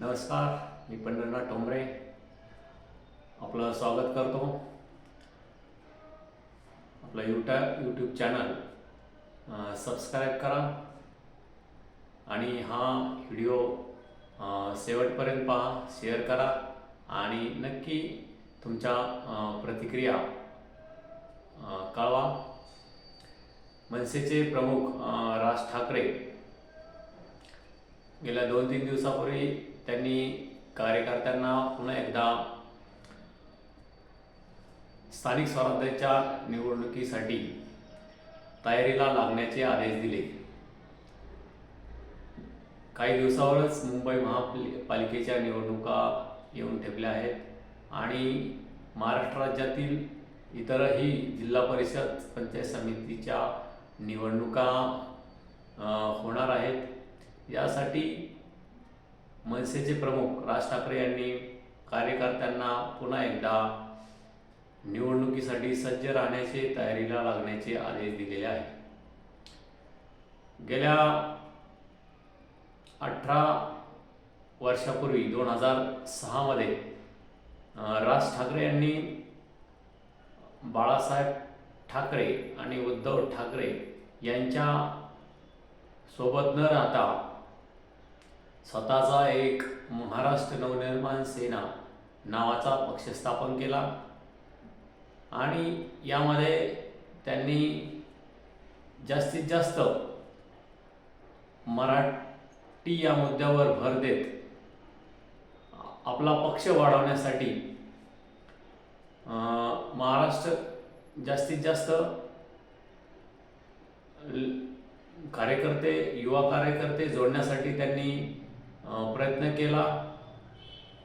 नमस्कार मी पंढरनाथ टोंबरे आपलं स्वागत करतो. आपलं युट्यूब यूट्यूब चॅनल सबस्क्राईब करा. आणि हा व्हिडिओ शेवटपर्यंत पहा शेअर करा. आणि नक्की तुमच्या प्रतिक्रिया कळवा. मनसेचे प्रमुख राज ठाकरे गेल्या दोन तीन दिवसापूर्वी त्यांनी कार्यकर्त्यांना पुन्हा एकदा स्थानिक स्वराज्याच्या निवडणुकीसाठी तयारीला लागण्याचे आदेश दिले. काही दिवसावरच मुंबई महापालिकेच्या निवडणुका येऊन ठेपल्या आहेत आणि महाराष्ट्र राज्यातील इतरही जिल्हा परिषद पंचायत समितीच्या निवडणुका होणार आहेत. यासाठी मनसेचे प्रमुख राज ठाकरे यांनी कार्यकर्त्यांना पुन्हा एकदा निवडणुकीसाठी सज्ज राहण्याचे तयारीला लागण्याचे आदेश दिलेले आहेत. गेल्या अठरा वर्षापूर्वी दोन हजार सहामध्ये राज ठाकरे यांनी बाळासाहेब ठाकरे आणि उद्धव ठाकरे यांच्या सोबत न राहता स्वतःचा एक महाराष्ट्र नवनिर्माण सेना नावाचा पक्ष स्थापन केला. आणि यामध्ये त्यांनी जास्तीत जास्त मराठी या मुद्द्यावर भर देत आपला पक्ष वाढवण्यासाठी महाराष्ट्र जास्तीत जास्त कार्यकर्ते युवा कार्यकर्ते जोडण्यासाठी त्यांनी प्रयत्न केला.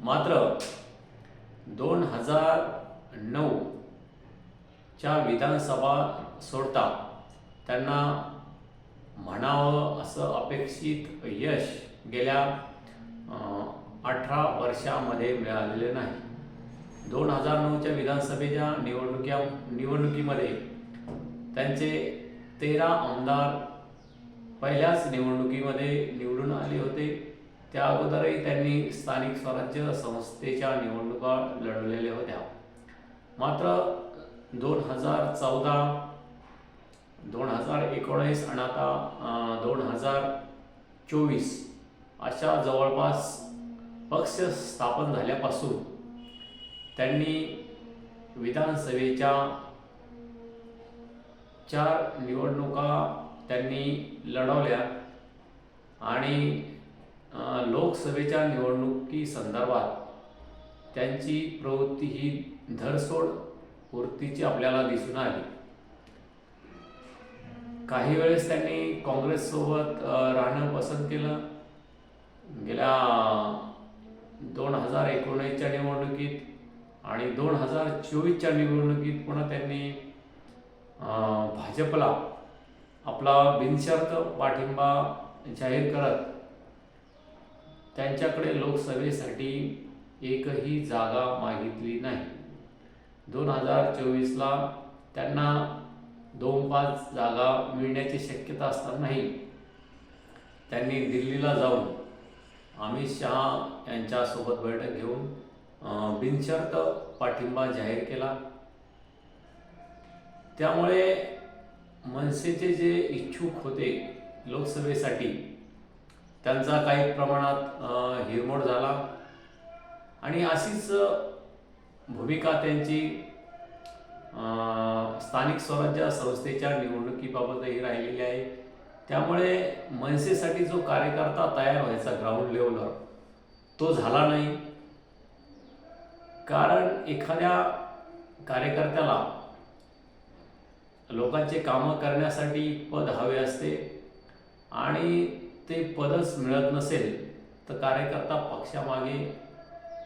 मात्र दोन हजार नऊच्या विधानसभा सोडता त्यांना म्हणावं असं अपेक्षित यश गेल्या अठरा वर्षामध्ये मिळालेले नाही. दोन हजार नऊच्या विधानसभेच्या निवडणुक्या निवडणुकीमध्ये त्यांचे तेरा आमदार पहिल्याच निवडणुकीमध्ये निवडून आले होते. त्या अगोदरही त्यांनी स्थानिक स्वराज्य संस्थेच्या निवडणुका लढवलेल्या होत्या. मात्र दोन हजार चौदा दोन हजार एकोणीस आणि आता दोन हजार चोवीस अशा जवळपास पक्ष स्थापन झाल्यापासून त्यांनी विधानसभेच्या चार निवडणुका त्यांनी लढवल्या आणि लोकसभेच्या निवडणुकी संदर्भात त्यांची प्रवृत्ती ही धरसोड वृत्तीची आपल्याला दिसून आली. काही वेळेस त्यांनी काँग्रेससोबत राहणं पसंत केलं. गेल्या दोन हजार एकोणीसच्या निवडणुकीत आणि दोन हजार चोवीसच्या निवडणुकीत पुन्हा त्यांनी भाजपला आपला बिनशर्त पाठिंबा जाहीर करत त्यांच्याकडे लोकसभेसाठी एकही जागा मागितली नाही. दोन हजार चोवीसला त्यांना दोन पाच जागा मिळण्याची शक्यता असतानाही त्यांनी दिल्लीला जाऊन अमित शहा यांच्यासोबत बैठक घेऊन बिनशर्त पाठिंबा जाहीर केला. त्यामुळे मनसेचे जे इच्छुक होते लोकसभेसाठी त्यांचा काही प्रमाणात हिरमोड झाला. आणि अशीच भूमिका त्यांची स्थानिक स्वराज्य संस्थेच्या निवडणुकीबाबतही राहिलेली आहे. त्यामुळे मनसेसाठी जो कार्यकर्ता तयार व्हायचा ग्राउंड लेवलवर तो झाला नाही. कारण एखाद्या कार्यकर्त्याला लोकांचे कामं करण्यासाठी पद हवे असते आणि ते पदच मिळत नसेल तर कार्यकर्ता पक्षामागे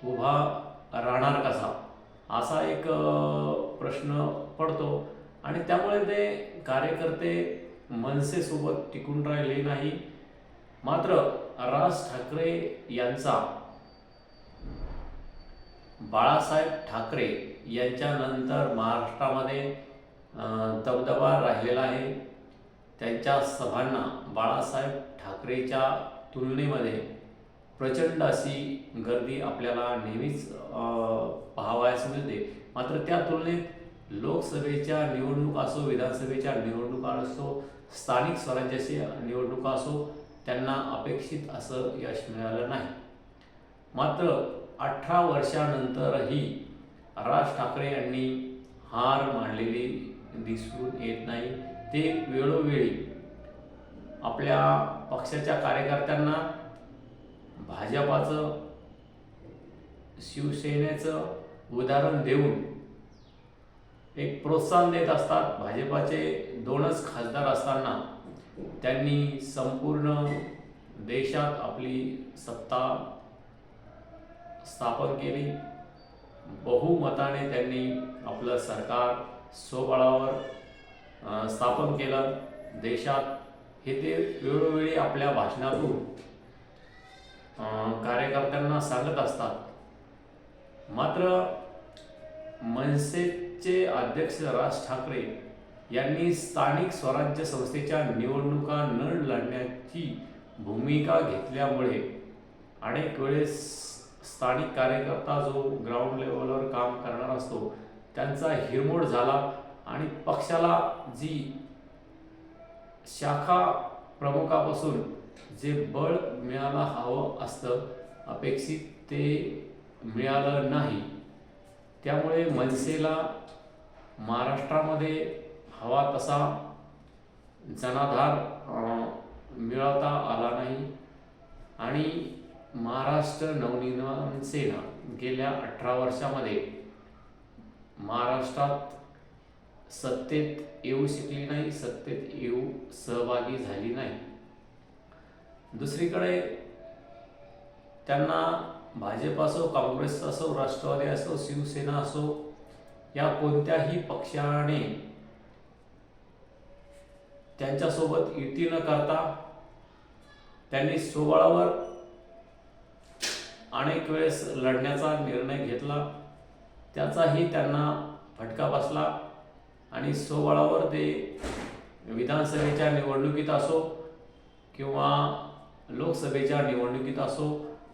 उभा राहणार कसा? असा एक प्रश्न पडतो. आणि त्यामुळे ते कार्यकर्ते मनसेसोबत टिकून राहिले नाही. मात्र राज ठाकरे यांचा बाळासाहेब ठाकरे यांच्यानंतर महाराष्ट्रामध्ये दबदबा राहिलेला आहे. त्यांच्या सभांना बाळासाहेब ठाकरेच्या तुलनेमध्ये प्रचंड अशी गर्दी आपल्याला नेहमीच पाहावयास मिळते. मात्र त्या तुलनेत लोकसभेच्या निवडणूक असो विधानसभेच्या निवडणुका असो स्थानिक स्वराज्याची निवडणुका असो त्यांना अपेक्षित असं यश मिळालं नाही. मात्र अठरा वर्षानंतरही राज ठाकरे यांनी हार मांडलेली दिसून येत नाही. ते वेळोवेळी आपल्या पक्षाच्या कार्यकर्त्यांना भाजपाचं शिवसेनेचं उदाहरण देऊन एक प्रोत्साहन देत असतात. भाजपाचे दोनच खासदार असताना त्यांनी संपूर्ण देशात आपली सत्ता स्थापन केली. बहुमताने त्यांनी आपलं सरकार स्वबळावर स्थापन केलं. देशात हे ते वेळोवेळी आपल्या भाषणातून कार्यकर्त्यांना सांगत असतात. मात्र मनसेचे अध्यक्ष राज ठाकरे यांनी स्थानिक स्वराज्य संस्थेच्या निवडणुका न लढण्याची भूमिका घेतल्यामुळे अनेक वेळेस स्थानिक कार्यकर्ता जो ग्राउंड लेवलवर काम करणार असतो त्यांचा हिरमोड झाला आणि पक्षाला जी शाखा प्रमुखापासून जे बळ मिळायला हवं असतं अपेक्षित ते मिळालं नाही. त्यामुळे मनसेला महाराष्ट्रामध्ये हवा तसा जनाधार मिळवता आला नाही. आणि महाराष्ट्र नवनिर्माण सेना गेल्या अठरा वर्षामध्ये महाराष्ट्रात सत्तेत येऊ शिकली नाही सत्तेत येऊ सहभागी झाली नाही. दुसरीकडे त्यांना भाजप असो काँग्रेस असो राष्ट्रवादी असो शिवसेना असो या कोणत्याही पक्षाने त्यांच्यासोबत युती न करता त्यांनी सोबळावर अनेक वेळेस लढण्याचा निर्णय घेतला. त्याचाही त्यांना फटका बसला. आणि सोबळावर ते विधानसभेच्या निवडणुकीत असो किंवा लोकसभेच्या निवडणुकीत असो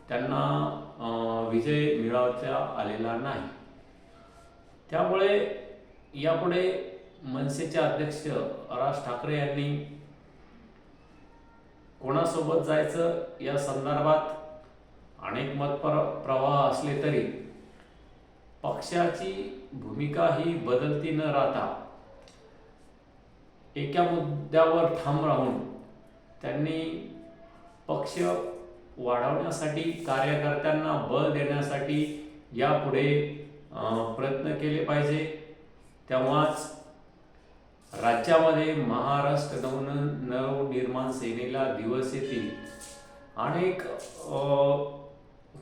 त्यांना विजय मिळवता आलेला नाही. त्यामुळे यापुढे मनसेचे अध्यक्ष राज ठाकरे यांनी कोणासोबत जायचं या संदर्भात अनेक मतपर प्रवाह असले तरी पक्षाची भूमिका ही बदलती न राहता एका मुद्द्यावर ठाम राहून त्यांनी पक्ष वाढवण्यासाठी कार्यकर्त्यांना बळ देण्यासाठी यापुढे प्रयत्न केले पाहिजे. तेव्हाच राज्यामध्ये महाराष्ट्र नव नवनिर्माण सेनेला दिवस येतील. अनेक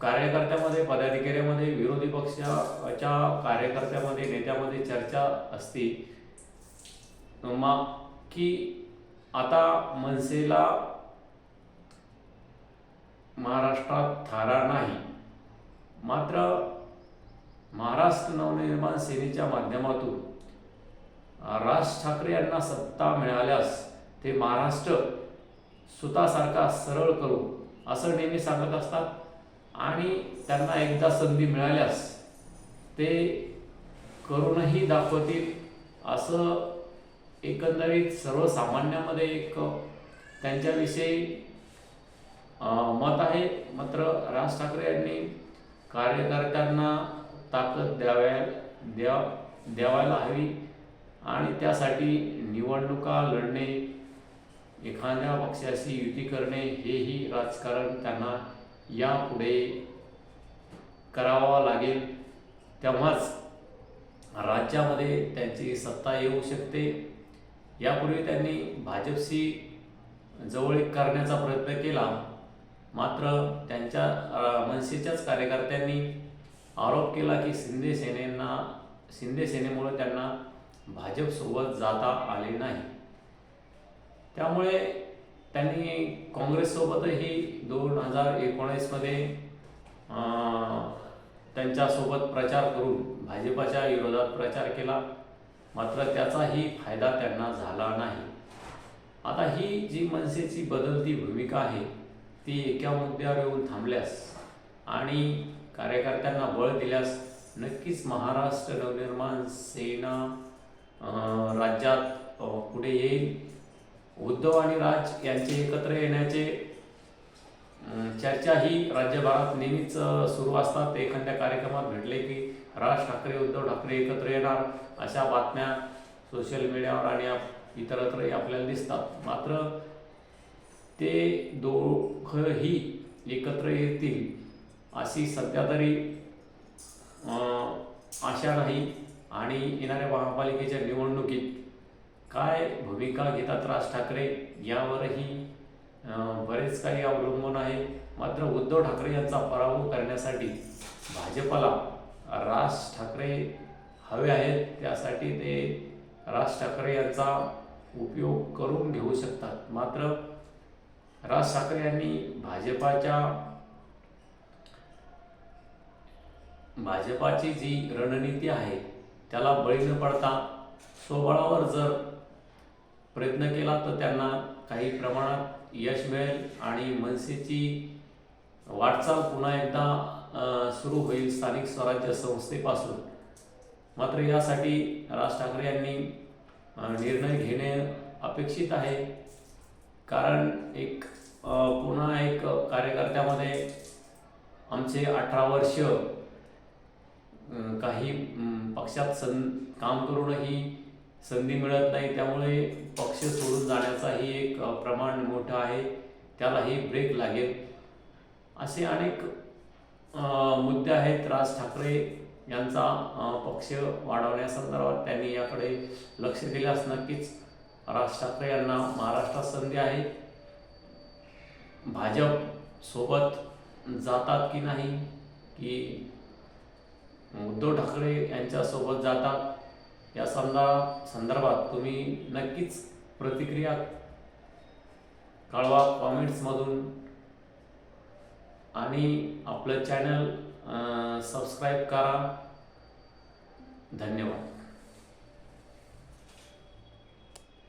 कार्यकर्त्यामध्ये पदाधिकाऱ्यामध्ये विरोधी पक्षाच्या कार्यकर्त्यामध्ये नेत्यामध्ये चर्चा असते. मा की आता मनसेला महाराष्ट्रात थारा नाही. मात्र महाराष्ट्र नवनिर्माण सेनेच्या माध्यमातून राज ठाकरे यांना सत्ता मिळाल्यास ते महाराष्ट्र स्वतःसारखा सरळ करू असं नेहमी सांगत असतात. आणि त्यांना एकदा संधी मिळाल्यास ते करूनही दाखवतील असं एकंदरीत सर्वसामान्यामध्ये एक त्यांच्याविषयी मत आहे. मात्र राज ठाकरे यांनी कार्यकर्त्यांना ताकद द्याव्या द्या द्यावायला हवी आणि त्यासाठी निवडणुका लढणे एखाद्या पक्षाशी युती करणे हेही राजकारण त्यांना यापुढे करावा लागेल. तेव्हाच राज्यामध्ये त्यांची सत्ता येऊ शकते. यापूर्वी त्यांनी भाजपशी जवळीक करण्याचा प्रयत्न केला. मात्र त्यांच्या मनसेच्याच कार्यकर्त्यांनी आरोप केला की शिंदे सेनेना शिंदे सेनेमुळे त्यांना भाजपसोबत जाता आले नाही. त्यामुळे त्यांनी काँग्रेससोबतही दोन हजार एकोणीसमध्ये त्यांच्यासोबत प्रचार करून भाजपाच्या विरोधात प्रचार केला. मात्र त्याचाही फायदा त्यांना झाला नाही. आता ही जी मनसेची बदलती भूमिका आहे ती एका मुद्द्यावर येऊन थांबल्यास आणि कार्यकर्त्यांना बळ दिल्यास नक्कीच महाराष्ट्र नवनिर्माण सेना राज्यात पुढे येईल. उद्धव आणि राज यांचे एकत्र येण्याचे चर्चा ही राज्यभरात नेहमीच सुरू असतात. एखाद्या कार्यक्रमात भेटले की राज ठाकरे उद्धव ठाकरे एकत्र येणार. अशा बातम्या सोशल मीडियावर आणि आप- इतरत्रही आपल्याला दिसतात. मात्र ते दोघंही एकत्र येतील अशी सध्या तरी आशा नाही. आणि येणाऱ्या महापालिकेच्या निवडणुकीत काय भूमिका घेतात राज ठाकरे यावरही बरेच काही अवलंबून आहे. मात्र उद्धव ठाकरे यांचा पराभव करण्यासाठी भाजपला राज ठाकरे हवे आहेत त्यासाठी ते राज ठाकरे यांचा उपयोग करून घेऊ शकतात. मात्र राज ठाकरे यांनी भाजपाच्या भाजपाची जी रणनीती आहे त्याला बळी न पडता स्वबळावर जर प्रयत्न केला तर त्यांना काही प्रमाणात यश मिळेल आणि मनसेची वाटचाल पुन्हा एकदा सुरू होईल स्थानिक स्वराज्य संस्थेपासून. मात्र यासाठी राज ठाकरे यांनी निर्णय घेणे अपेक्षित आहे. कारण एक पुन्हा एक कार्यकर्त्यामध्ये आमचे अठरा वर्ष काही पक्षात सं काम करूनही संधी मिळत नाही. त्यामुळे पक्ष सोडून जाण्याचाही एक प्रमाण मोठं आहे. त्यालाही ब्रेक लागेल. असे अनेक मुद्दे आहेत. राज ठाकरे यांचा पक्ष वाढवण्यासंदर्भात त्यांनी याकडे लक्ष दिल्यास नक्कीच राज ठाकरे यांना महाराष्ट्रात संधी आहे. भाजप सोबत जातात की नाही की उद्धव ठाकरे यांच्यासोबत जातात या संदा संदर्भात तुम्ही नक्कीच प्रतिक्रिया कळवा कॉमेंट्समधून आणि आपलं चॅनल सबस्क्राईब करा. धन्यवाद.